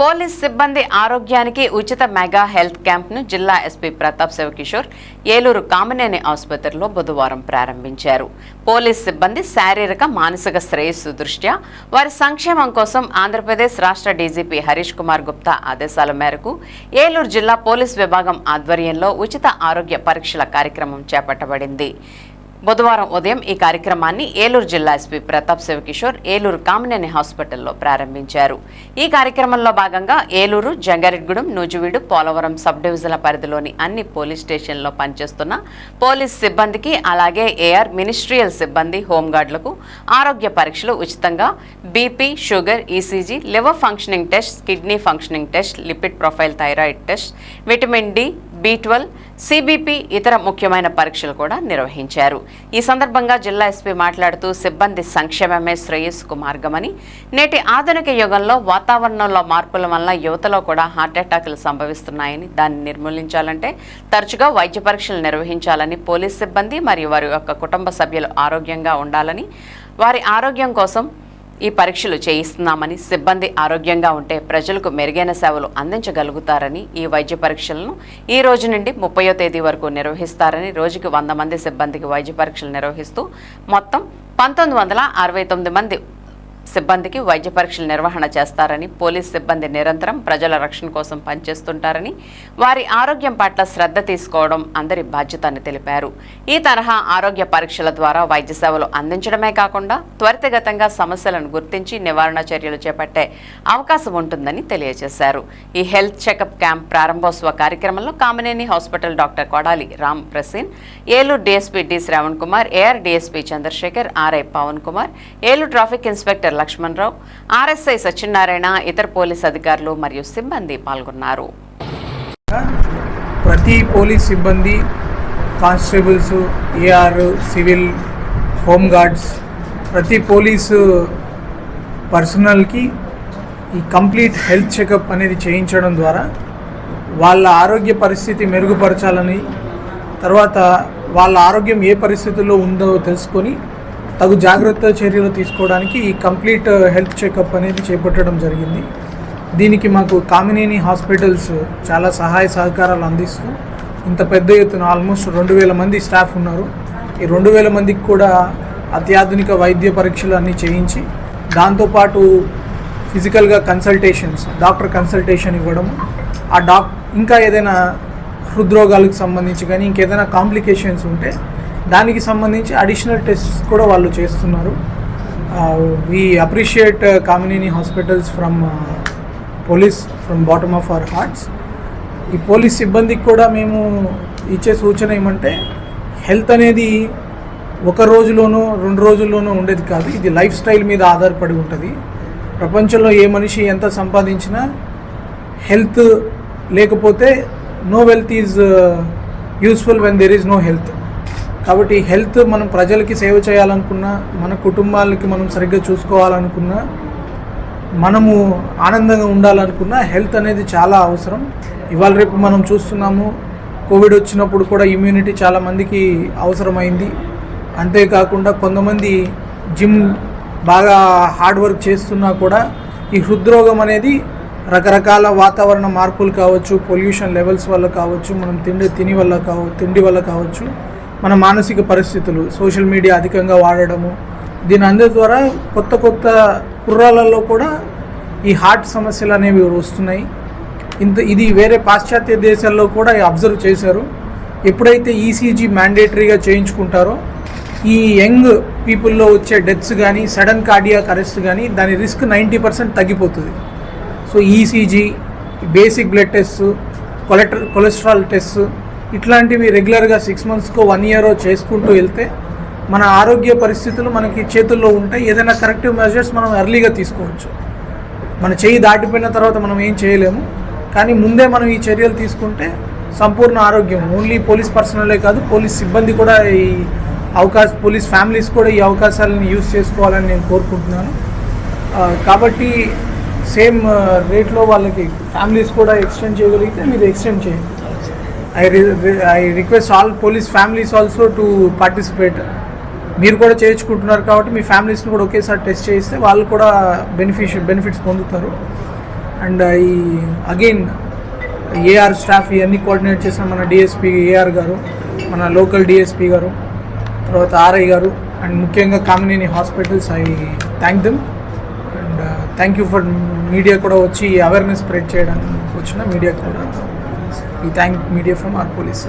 Police సిబ్బంది ఆరోగ్యానికి ఉచిత మెగా హెల్త్ క్యాంప్ను జిల్లా ఎస్పీ ప్రతాప్ శివకిషోర్ ఏలూరు కామినేని ఆసుపత్రిలో బుధవారం ప్రారంభించారు. పోలీస్ సిబ్బంది శారీరక మానసిక శ్రేయస్సు దృష్ట్యా వారి సంక్షేమం కోసం ఆంధ్రప్రదేశ్ రాష్ట్ర డీజీపీ హరీష్ కుమార్ గుప్తా ఆదేశాల మేరకు ఏలూరు జిల్లా పోలీస్ విభాగం ఆధ్వర్యంలో ఉచిత ఆరోగ్య పరీక్షల కార్యక్రమం చేపట్టబడింది. బుధవారం ఉదయం ఈ కార్యక్రమాన్ని ఏలూరు జిల్లా ఎస్పీ ప్రతాప్ శివకిషోర్ ఏలూరు కామినేని హాస్పిటల్లో ప్రారంభించారు. ఈ కార్యక్రమంలో భాగంగా ఏలూరు జంగారెడ్గూడెం నూజివీడు పోలవరం సబ్ డివిజన్ల పరిధిలోని అన్ని పోలీస్ స్టేషన్లో పనిచేస్తున్న పోలీస్ సిబ్బందికి అలాగే ఏఆర్ మినిస్ట్రియల్ సిబ్బంది హోంగార్డులకు ఆరోగ్య పరీక్షలు ఉచితంగా BP sugar ECG liver functioning test kidney functioning test lipid profile thyroid test vitamin D B twelve CBP ఇతర ముఖ్యమైన పరీక్షలు కూడా నిర్వహించారు. ఈ సందర్భంగా జిల్లా ఎస్పీ మాట్లాడుతూ సిబ్బంది సంక్షేమమే శ్రేయస్సుకు మార్గమని నేటి ఆధునిక యుగంలో వాతావరణంలో మార్పుల వల్ల యువతలో కూడా హార్ట్అటాక్లు సంభవిస్తున్నాయని దాన్ని నిర్మూలించాలంటే తరచుగా వైద్య పరీక్షలు నిర్వహించాలని పోలీస్ సిబ్బంది మరియు వారి యొక్క కుటుంబ సభ్యులు ఆరోగ్యంగా ఉండాలని వారి ఆరోగ్యం కోసం ఈ పరీక్షలు చేయిస్తున్నామని సిబ్బంది ఆరోగ్యంగా ఉంటే ప్రజలకు మెరుగైన సేవలు అందించగలుగుతారని ఈ వైద్య పరీక్షలను ఈ రోజు నుండి ముప్పయో తేదీ వరకు నిర్వహిస్తారని రోజుకి వంద మంది సిబ్బందికి వైద్య పరీక్షలు నిర్వహిస్తూ మొత్తం పంతొమ్మిది వందల అరవై తొమ్మిది మంది సిబ్బందికి వైద్య పరీక్షలు నిర్వహణ చేస్తారని పోలీస్ సిబ్బంది నిరంతరం ప్రజల రక్షణ కోసం పనిచేస్తుంటారని వారి ఆరోగ్యం పట్ల శ్రద్ధ తీసుకోవడం అందరి బాధ్యత అని తెలిపారు. ఈ తరహా ఆరోగ్య పరీక్షల ద్వారా వైద్య సేవలు అందించడమే కాకుండా త్వరితగతంగా సమస్యలను గుర్తించి నివారణ చర్యలు చేపట్టే అవకాశం ఉంటుందని తెలియజేశారు. ఈ హెల్త్ చెకప్ క్యాంప్ ప్రారంభోత్సవ కార్యక్రమంలో Kamineni hospital doctor Kodali Ram Praseen Eluru DSP D Sravan Kumar AR DSP Chandrasekhar RI Pavan Kumar Eluru traffic inspector Lakshmanarao RSI Satyanarayana ఇతర పోలీస్ అధికారులు మరియు సిబ్బంది పాల్గొన్నారు. ప్రతి పోలీస్ సిబ్బంది constables AR civil home guards ప్రతి పోలీసు పర్సనల్కి ఈ కంప్లీట్ హెల్త్ చెకప్ అనేది చేయించడం ద్వారా వాళ్ళ ఆరోగ్య పరిస్థితి మెరుగుపరచాలని తర్వాత వాళ్ళ ఆరోగ్యం ఏ పరిస్థితుల్లో ఉందో తెలుసుకొని తగు జాగ్రత్త చర్యలు తీసుకోవడానికి ఈ కంప్లీట్ uh, హెల్త్ చెకప్ అనేది చేపట్టడం జరిగింది. దీనికి మాకు కామినేని హాస్పిటల్స్ చాలా సహాయ సహకారాలు అందిస్తూ ఇంత పెద్ద ఎత్తున ఆల్మోస్ట్ రెండు వేల మంది స్టాఫ్ ఉన్నారు. ఈ రెండు వేల మందికి కూడా అత్యాధునిక వైద్య పరీక్షలు అన్నీ చేయించి దాంతోపాటు ఫిజికల్గా కన్సల్టేషన్స్ డాక్టర్ కన్సల్టేషన్ ఇవ్వడం ఆ డాక్ ఇంకా ఏదైనా హృద్రోగాలకు సంబంధించి కానీ ఇంకేదైనా కాంప్లికేషన్స్ ఉంటే దానికి సంబంధించి అడిషనల్ టెస్ట్ కూడా వాళ్ళు చేస్తున్నారు. We appreciate Kamineni hospitals from police from bottom of our hearts ఈ పోలీస్ సిబ్బందికి కూడా మేము ఇచ్చే సూచన ఏమంటే హెల్త్ అనేది ఒక రోజులోనూ రెండు రోజుల్లోనూ ఉండేది కాదు. ఇది లైఫ్ స్టైల్ మీద ఆధారపడి ఉంటుంది. ప్రపంచంలో ఏ మనిషి ఎంత సంపాదించినా హెల్త్ లేకపోతే no wealth is useful when there is no health కాబట్టి హెల్త్ మనం ప్రజలకి సేవ చేయాలనుకున్నా మన కుటుంబాలకి మనం సరిగ్గా చూసుకోవాలనుకున్నా మనము ఆనందంగా ఉండాలనుకున్నా హెల్త్ అనేది చాలా అవసరం. ఇవాళ రేపు మనం చూస్తున్నాము కోవిడ్ వచ్చినప్పుడు కూడా ఇమ్యూనిటీ చాలా మందికి అవసరమైంది. అంతేకాకుండా కొంతమంది జిమ్ బాగా హార్డ్ వర్క్ చేస్తున్నా కూడా ఈ హృద్రోగం అనేది రకరకాల వాతావరణ మార్పులు కావచ్చు పొల్యూషన్ లెవెల్స్ వల్ల కావచ్చు మనం తిండి తిని వల్ల కావచ్చు తిండి వల్ల కావచ్చు. మన మానసిక పరిస్థితులు సోషల్ మీడియా అధికంగా వాడడము దీని అందరి ద్వారా కొత్త కొత్త కుర్రాలలో కూడా ఈ హార్ట్ సమస్యలు అనేవి వస్తున్నాయి. ఇంత ఇది వేరే పాశ్చాత్య దేశాల్లో కూడా అబ్జర్వ్ చేశారు. ఎప్పుడైతే ఈసీజీ మ్యాండేటరీగా చేయించుకుంటారో ఈ యంగ్ పీపుల్లో వచ్చే డెత్స్ కానీ సడన్ కార్డియాక్ అరెస్ట్ కానీ దాని రిస్క్ నైంటీ పర్సెంట్ తగ్గిపోతుంది. So ECG basic blood test collector cholesterol test ఇట్లాంటివి రెగ్యులర్గా సిక్స్ మంత్స్కో వన్ ఇయర్ చేసుకుంటూ వెళ్తే మన ఆరోగ్య పరిస్థితులు మనకి చేతుల్లో ఉంటాయి. ఏదైనా కరెక్టివ్ మెజర్స్ మనం ఎర్లీగా తీసుకోవచ్చు. మన చేయి దాటిపోయిన తర్వాత మనం ఏం చేయలేము. కానీ ముందే మనం ఈ చర్యలు తీసుకుంటే సంపూర్ణ ఆరోగ్యం. ఓన్లీ పోలీస్ పర్సనలే కాదు పోలీస్ సిబ్బంది కూడా ఈ అవకాశం పోలీస్ ఫ్యామిలీస్ కూడా ఈ అవకాశాలను యూజ్ చేసుకోవాలని నేను కోరుకుంటున్నాను. కాబట్టి సేమ్ రేట్లో uh, వాళ్ళకి ఫ్యామిలీస్ కూడా ఎక్స్టెండ్ చేయగలిగితే మీరు ఎక్స్టెండ్ చేయండి. I I request all police families also to participate మీరు కూడా చేయించుకుంటున్నారు కాబట్టి మీ ఫ్యామిలీస్ని కూడా ఒకేసారి టెస్ట్ చేయిస్తే వాళ్ళు కూడా బెనిఫిష్ బెనిఫిట్స్ పొందుతారు. అండ్ ఈ అగైన్ ఏఆర్ స్టాఫ్ ఇవన్నీ కోఆర్డినేట్ చేసిన మన డిఎస్పీ ఏఆర్ గారు మన లోకల్ డిఎస్పీ గారు తర్వాత ఆర్ఐ గారు అండ్ ముఖ్యంగా Kamineni hospitals I thank them and thank you for media కూడా వచ్చి అవేర్నెస్ స్ప్రెడ్ చేయడానికి వచ్చిన మీడియా కూడా. ఈ thank media from our police